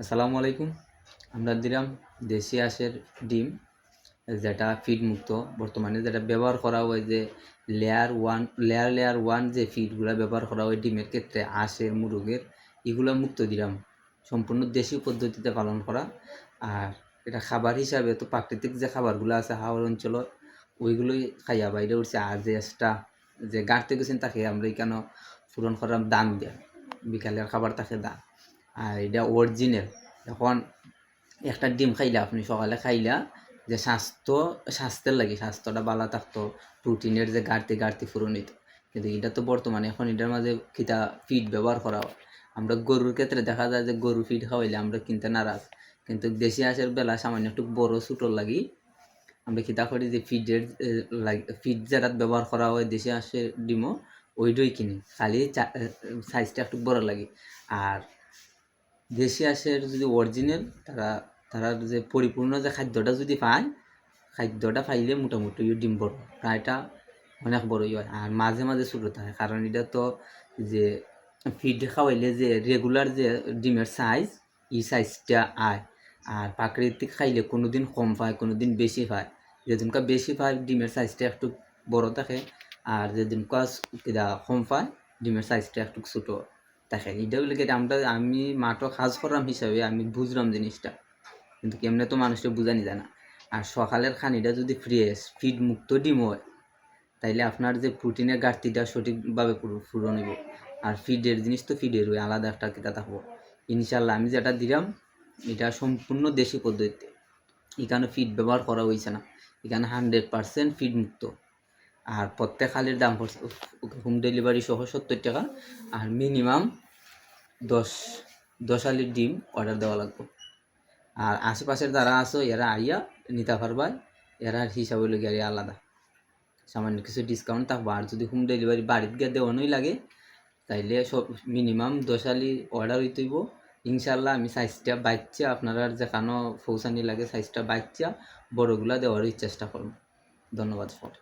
আসসালামু আলাইকুম। আমরা দিলাম দেশি হাঁসের ডিম, যেটা ফিড মুক্ত বর্তমানে যেটা ব্যবহার করা হয় যে layer one layer layer one যে ফিডগুলো ব্যবহার করা হয় ডিমের ক্ষেত্রে, হাঁসের, মুরগের, এগুলো মুক্ত দিলাম। সম্পূর্ণ দেশি পদ্ধতিতে পালন করা। আর এটা খাবার হিসাবে তো প্রাকৃতিক যে খাবারগুলো আছে হাওড় অঞ্চল, ওইগুলোই খাইয়া বাইরে উঠছে। আর যে এক্সট্রা যে গাড়তে গেছেন তাকে আমরা এখানে পূরণ করার দান দেয়। বিকালের খাবার তাকে দান আর এটা অরিজিনাল এখন একটা ডিম খাইলা আপনি সকালে খাইলা যে স্বাস্থ্য, স্বাস্থ্যের লাগে, স্বাস্থ্যটা ভালো থাকতো প্রোটিনের যে ঘাটতি ঘাটতি পূরণ হইতো। কিন্তু এটা তো বর্তমানে এখন এটার মাঝে খিতা ফিড ব্যবহার করা হয়? আমরা গরুর ক্ষেত্রে দেখা যায় যে গরু ফিড খাওয়াইলে আমরা কিনতে নারাজ। কিন্তু দেশি হাঁসের বেলা সামান্য একটু বড় ছোটোর লাগি আমরা খিতা করি যে ফিডের ফিড যেটা ব্যবহার করা হয় দেশি হাঁসের ডিমও ওইটাই কিনি। খালি সাইজটা একটু বড় লাগে। আর দেশি হাঁসের যদি অরিজিনাল তারা তারা যে পরিপূর্ণ যে খাদ্যটা যদি পায়, খাদ্যটা পাইলে মোটামুটি ডিম বড় প্রায়টা অনেক বড়ই হয়। আর মাঝে মাঝে ছোটো থাকে। কারণ এটা তো যে ফিড খাওয়াইলে যে রেগুলার যে ডিমের সাইজ এই সাইজটা আয়। আর প্রাকৃতিক খাইলে কোনো দিন কম পায় কোনো দিন বেশি পায়। যেদিনকা বেশি পায়, ডিমের সাইজটা একটু বড় থাকে। আর যেদিনকা কম পায়, ডিমের সাইজটা একটু ছোটো। থাকে এটা লেগে আমরা, আমি মাঠও কাজ করলাম হিসাবে আমি বুঝলাম জিনিসটা। কিন্তু কেমনে তো মানুষকে বুঝানি যায় না। আর সকালের খানিটা যদি ফ্রেশ ফিড মুক্ত ডিম হয়, তাইলে আপনার যে প্রোটিনের ঘাটতিটা সঠিকভাবে পুরো- পূরণ হইব। আর ফিডের জিনিস তো ফিডের ওই আলাদা একটা কিতা থাকব। ইনশাল্লাহ আমি যেটা দিলাম, এটা সম্পূর্ণ দেশি পদ্ধতিতে। এখানে ফিড ব্যবহার করা হয়েছে না। এখানে হান্ড্রেড পার্সেন্ট ফিড মুক্ত। আর প্রত্যেক খালের দাম পড়ছে হোম ডেলিভারি সহ সত্তর টাকা। আর মিনিমাম দশ দশ আলির ডিম অর্ডার দেওয়া লাগবে। আর আশেপাশের যারা আছো, এরা আইয়া নিতে পারবা, এরা হিসাব হইলে গিয়ে আলাদা। সামান্য কিছু ডিসকাউন্ট থাকব। আর যদি হোম ডেলিভারি বাড়িতে গিয়ে দেওয়ানোই লাগে, তাইলে সব মিনিমাম দশ আলি অর্ডার হইতেইব ইনশাল্লাহ আমি সাইজটা বাচ্চা আপনারা যেখানো পৌঁছানি লাগে সাইজটা বাচ্চা বড়গুলা দেওয়ারই চেষ্টা করব। ধন্যবাদ সবাই